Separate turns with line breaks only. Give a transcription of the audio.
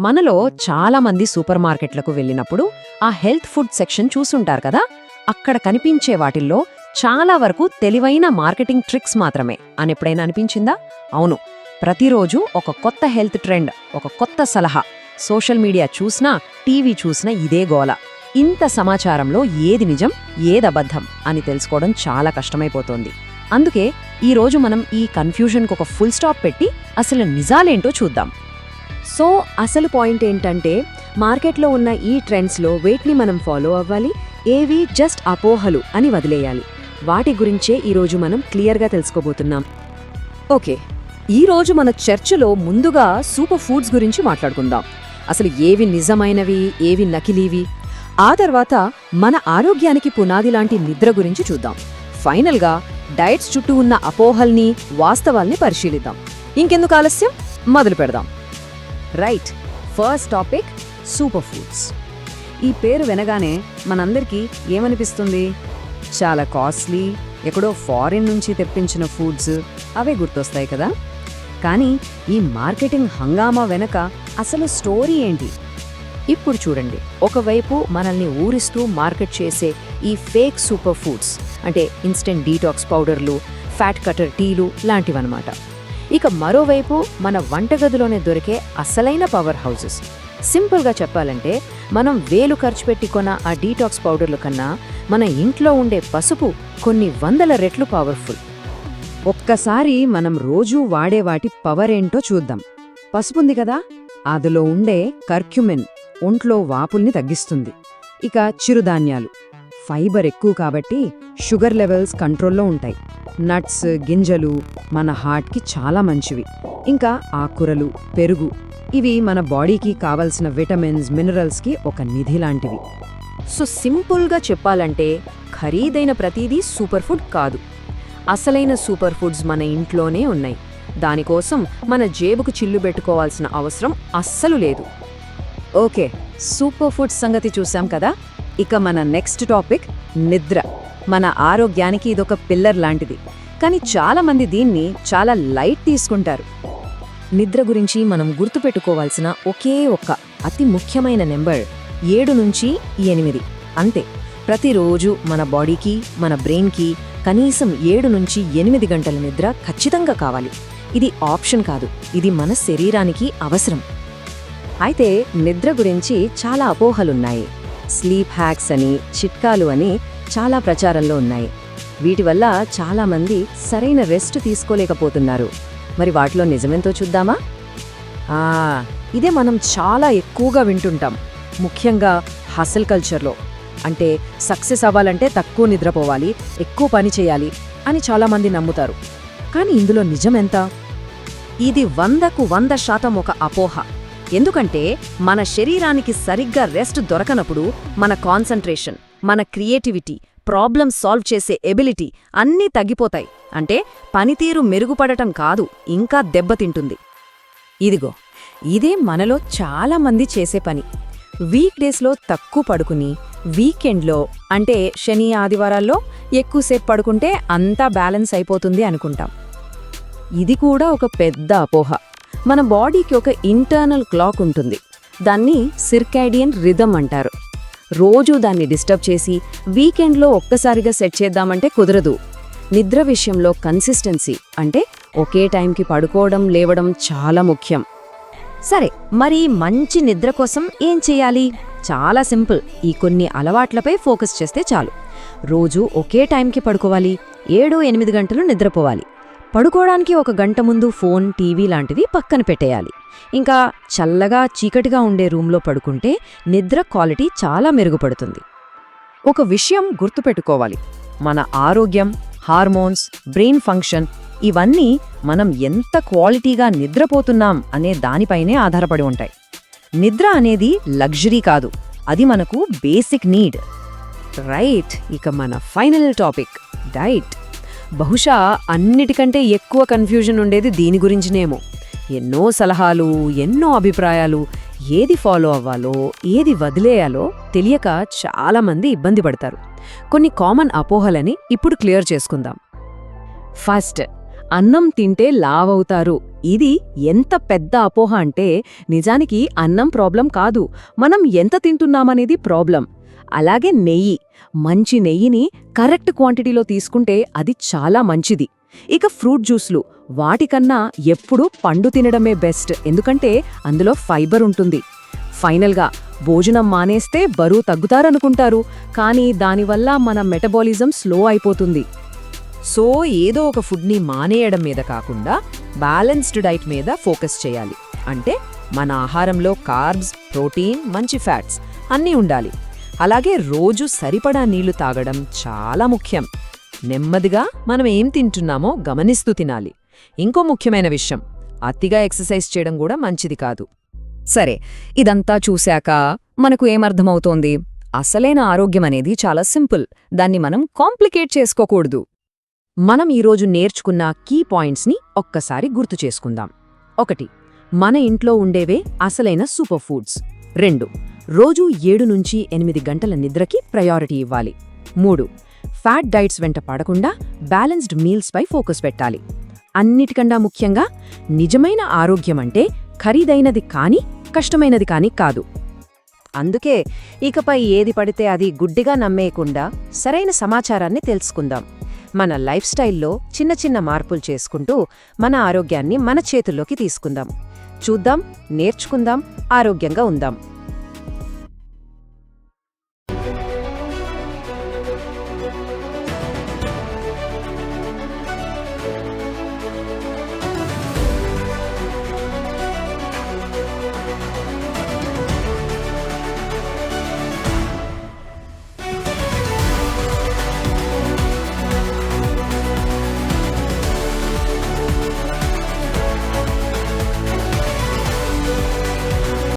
మనలో చాలా మంది సూపర్ మార్కెట్లకు వెళ్ళినప్పుడు ఆ హెల్త్ ఫుడ్ సెక్షన్ చూసుంటారు కదా? అక్కడ కనిపించే వాటిల్లో చాలా వరకు తెలివైన మార్కెటింగ్ ట్రిక్స్ మాత్రమే అని ఎప్పుడైనా అనిపించిందా? అవును. ప్రతిరోజు ఒక కొత్త హెల్త్ ట్రెండ్ ఒక కొత్త సలహా. సోషల్ మీడియా చూసినా టీవీ చూసినా ఇదే గోల. ఇంత సమాచారంలో ఏది నిజం ఏదబద్ధం అని తెలుసుకోవడం చాలా కష్టమైపోతోంది. అందుకే ఈ రోజు మనం ఈ కన్ఫ్యూజన్కు ఒక ఫుల్ స్టాప్ పెట్టి అసలు నిజాలేంటో చూద్దాం.
సో అసలు పాయింట్ ఏంటంటే మార్కెట్లో ఉన్న ఈ ట్రెండ్స్లో వేటిని మనం ఫాలో అవ్వాలి ఏవి జస్ట్ అపోహలు అని వదిలేయాలి. వాటి గురించే ఈరోజు మనం క్లియర్గా తెలుసుకోబోతున్నాం.
ఓకే ఈరోజు మన చర్చలో ముందుగా సూపర్ ఫుడ్స్ గురించి మాట్లాడుకుందాం. అసలు ఏవి నిజమైనవి ఏవి నకిలీవి? ఆ తర్వాత మన ఆరోగ్యానికి పునాది లాంటి నిద్ర గురించి చూద్దాం. ఫైనల్గా డైట్స్ చుట్టూ ఉన్న అపోహల్ని వాస్తవాల్ని పరిశీలిద్దాం. ఇంకెందుకు ఆలస్యం? మొదలు పెడదాం. Right first topic super foods ఈ పేరు వినగానే మనందరికీ ఏమనిపిస్తుంది? చాలా కాస్ట్లీ ఎక్కడో ఫారిన్ నుంచి తెప్పించిన ఫుడ్స్ అవే గుర్తొస్తాయి కదా? కానీ ఈ మార్కెటింగ్ హంగామా వెనక అసలు స్టోరీ ఏంటి? ఇప్పుడు చూడండి. ఒకవైపు మనల్ని ఊరిస్తూ మార్కెట్ చేసే ఈ ఫేక్ సూపర్ ఫుడ్స్ అంటే ఇన్స్టెంట్ డీటాక్స్ పౌడర్లు ఫ్యాట్ కటర్ టీలు లాంటివన్నమాట. ఇక మరోవైపు మన వంటగదిలోనే దొరికే అసలైన పవర్ హౌసెస్ సింపుల్గా చెప్పాలంటే మనం వేలు ఖర్చు పెట్టి కొన్న ఆ డీటాక్స్ పౌడర్ల కన్నా మన ఇంట్లో ఉండే పసుపు కొన్ని వందల రెట్లు పవర్ఫుల్ ఒక్కసారి మనం రోజూ వాడే వాటి పవర్ ఏంటో చూద్దాం. పసుపుంది కదా అందులో ఉండే కర్క్యుమెన్ ఒంట్లో వాపుల్ని తగ్గిస్తుంది. ఇక చిరుధాన్యాలు. ఫైబర్ ఎక్కువ కాబట్టి షుగర్ లెవెల్స్ కంట్రోల్లో ఉంటాయి. నట్స్ గింజలు మన హార్ట్కి చాలా మంచివి. ఇంకా ఆకురలు పెరుగు ఇవి మన బాడీకి కావలసిన విటమిన్స్ మినరల్స్కి ఒక నిధి లాంటివి. సో సింపుల్గా చెప్పాలంటే ఖరీదైన ప్రతిదీ సూపర్ ఫుడ్ కాదు. అసలైన సూపర్ ఫుడ్స్ మన ఇంట్లోనే ఉన్నాయి. దానికోసం మన జేబుకు చిల్లు పెట్టుకోవాల్సిన అవసరం అస్సలు లేదు. ఓకే సూపర్ ఫుడ్ సంగతి చూసాం కదా? ఇక మన నెక్స్ట్ టాపిక్ నిద్ర. మన ఆరోగ్యానికి ఇదొక పిల్లర్ లాంటిది. కానీ చాలా మంది దీన్ని చాలా లైట్ తీసుకుంటారు. నిద్ర గురించి మనం గుర్తుపెట్టుకోవాల్సిన ఒకే ఒక్క అతి ముఖ్యమైన నెంబర్ ఏడు నుంచి ఎనిమిది. అంతే. ప్రతిరోజు మన బాడీకి మన బ్రెయిన్కి కనీసం ఏడు నుంచి ఎనిమిది గంటల నిద్ర ఖచ్చితంగా కావాలి. ఇది ఆప్షన్ కాదు. ఇది మన శరీరానికి అవసరం. అయితే నిద్ర గురించి చాలా అపోహలున్నాయి. స్లీప్ హ్యాక్స్ అని చిట్కాలు అని చాలా ప్రచారంలో ఉన్నాయి. వీటి వల్ల చాలామంది సరైన రెస్ట్ తీసుకోలేకపోతున్నారు. మరి వాటిలో నిజమెంతో చూద్దామా? ఇదే మనం చాలా ఎక్కువగా వింటుంటాం. ముఖ్యంగా హసల్ కల్చర్లో. అంటే సక్సెస్ అవ్వాలంటే తక్కువ నిద్రపోవాలి ఎక్కువ పని చేయాలి అని చాలామంది నమ్ముతారు. కానీ ఇందులో నిజమెంత? ఇది వందకు వంద శాతం ఒక అపోహ. ఎందుకంటే మన శరీరానికి సరిగ్గా రెస్ట్ దొరకనప్పుడు మన కాన్సంట్రేషన్ మన క్రియేటివిటీ ప్రాబ్లం సాల్వ్ చేసే ఎబిలిటీ అన్నీ తగ్గిపోతాయి. అంటే పనితీరు మెరుగుపడటం కాదు ఇంకా దెబ్బతింటుంది. ఇదిగో ఇదే మనలో చాలామంది చేసే పని. వీక్ డేస్లో తక్కువ పడుకుని వీకెండ్లో అంటే శని ఆదివారాల్లో ఎక్కువసేపు పడుకుంటే అంతా బ్యాలెన్స్ అయిపోతుంది అనుకుంటాం. ఇది కూడా ఒక పెద్ద అపోహ. మన బాడీకి ఒక ఇంటర్నల్ క్లాక్ ఉంటుంది. దాన్ని సిర్కాడియన్ రిథమ్ అంటారు. రోజూ దాన్ని డిస్టర్బ్ చేసి వీకెండ్లో ఒక్కసారిగా సెట్ చేద్దామంటే కుదరదు. నిద్ర విషయంలో కన్సిస్టెన్సీ అంటే ఒకే టైంకి పడుకోవడం లేవడం చాలా ముఖ్యం. సరే మరి మంచి నిద్ర కోసం ఏం చేయాలి? చాలా సింపుల్. ఈ కొన్ని అలవాట్లపై ఫోకస్ చేస్తే చాలు. రోజు ఒకే టైంకి పడుకోవాలి. ఏడు ఎనిమిది గంటలు నిద్రపోవాలి. పడుకోవడానికి ఒక గంట ముందు ఫోన్ టీవీ లాంటివి పక్కన పెట్టేయాలి. ఇంకా చల్లగా చీకటిగా ఉండే రూంలో పడుకుంటే నిద్ర క్వాలిటీ చాలా మెరుగుపడుతుంది. ఒక విషయం గుర్తుపెట్టుకోవాలి. మన ఆరోగ్యం హార్మోన్స్ బ్రెయిన్ ఫంక్షన్ ఇవన్నీ మనం ఎంత క్వాలిటీగా నిద్రపోతున్నాం అనే దానిపైనే ఆధారపడి ఉంటాయి. నిద్ర అనేది లగ్జరీ కాదు. అది మనకు బేసిక్ నీడ్. రైట్ ఇక మన ఫైనల్ టాపిక్ డైట్. బహుశా అన్నిటికంటే ఎక్కువ కన్ఫ్యూజన్ ఉండేది దీని గురించినేమో. ఎన్నో సలహాలు ఎన్నో అభిప్రాయాలు ఏది ఫాలో అవ్వాలో ఏది వదిలేయాలో తెలియక చాలామంది ఇబ్బంది పడతారు. కొన్ని కామన్ అపోహలని ఇప్పుడు క్లియర్ చేసుకుందాం. ఫస్ట్ అన్నం తింటే లావవుతారు. ఇది ఎంత పెద్ద అపోహ అంటే నిజానికి అన్నం ప్రాబ్లం కాదు. మనం ఎంత తింటున్నామనేది ప్రాబ్లం అలాగే నెయ్యి. మంచి నెయ్యిని కరెక్ట్ క్వాంటిటీలో తీసుకుంటే అది చాలా మంచిది. ఇక ఫ్రూట్ జ్యూస్లు. వాటికన్నా ఎప్పుడూ పండు తినడమే బెస్ట్. ఎందుకంటే అందులో ఫైబర్ ఉంటుంది. ఫైనల్గా భోజనం మానేస్తే బరువు తగ్గుతారనుకుంటారు. కానీ దానివల్ల మన మెటబాలిజం స్లో అయిపోతుంది. సో ఏదో ఒక ఫుడ్ని మానేయడం మీద కాకుండా బ్యాలెన్స్డ్ డైట్ మీద ఫోకస్ చేయాలి. అంటే మన ఆహారంలో కార్బ్స్ ప్రోటీన్ మంచి ఫ్యాట్స్ అన్నీ ఉండాలి. అలాగే రోజు సరిపడా నీళ్ళు తాగడం చాలా ముఖ్యం. నెమ్మదిగా మనం ఏం తింటున్నామో గమనిస్తూ తినాలి. ఇంకో ముఖ్యమైన విషయం అతిగా ఎక్సర్సైజ్ చేయడం కూడా మంచిది కాదు. సరే ఇదంతా చూశాక మనకు ఏమర్థమవుతోంది? అసలైన ఆరోగ్యం అనేది చాలా సింపుల్ దాన్ని మనం కాంప్లికేట్ చేసుకోకూడదు. మనం ఈరోజు నేర్చుకున్న కీ పాయింట్స్ని ఒక్కసారి గుర్తు చేసుకుందాం. ఒకటి మన ఇంట్లో ఉండేవే అసలైన సూపర్ ఫుడ్స్. రెండు రోజూ ఏడు నుంచి ఎనిమిది గంటల నిద్రకి ప్రయారిటీ ఇవ్వాలి. మూడు ఫ్యాట్ డైట్స్ వెంట పడకుండా బ్యాలెన్స్డ్ మీల్స్పై ఫోకస్ పెట్టాలి. అన్నిటికన్నా ముఖ్యంగా నిజమైన ఆరోగ్యం అంటే ఖరీదైనది కాని కష్టమైనది కాని కాదు. అందుకే ఇకపై ఏది పడితే అది గుడ్డిగా నమ్మేయకుండా సరైన సమాచారాన్ని తెలుసుకుందాం. మన లైఫ్ స్టైల్లో చిన్న చిన్న మార్పులు చేసుకుంటూ మన ఆరోగ్యాన్ని మన చేతుల్లోకి తీసుకుందాం. చూద్దాం నేర్చుకుందాం ఆరోగ్యంగా ఉందాం. thank you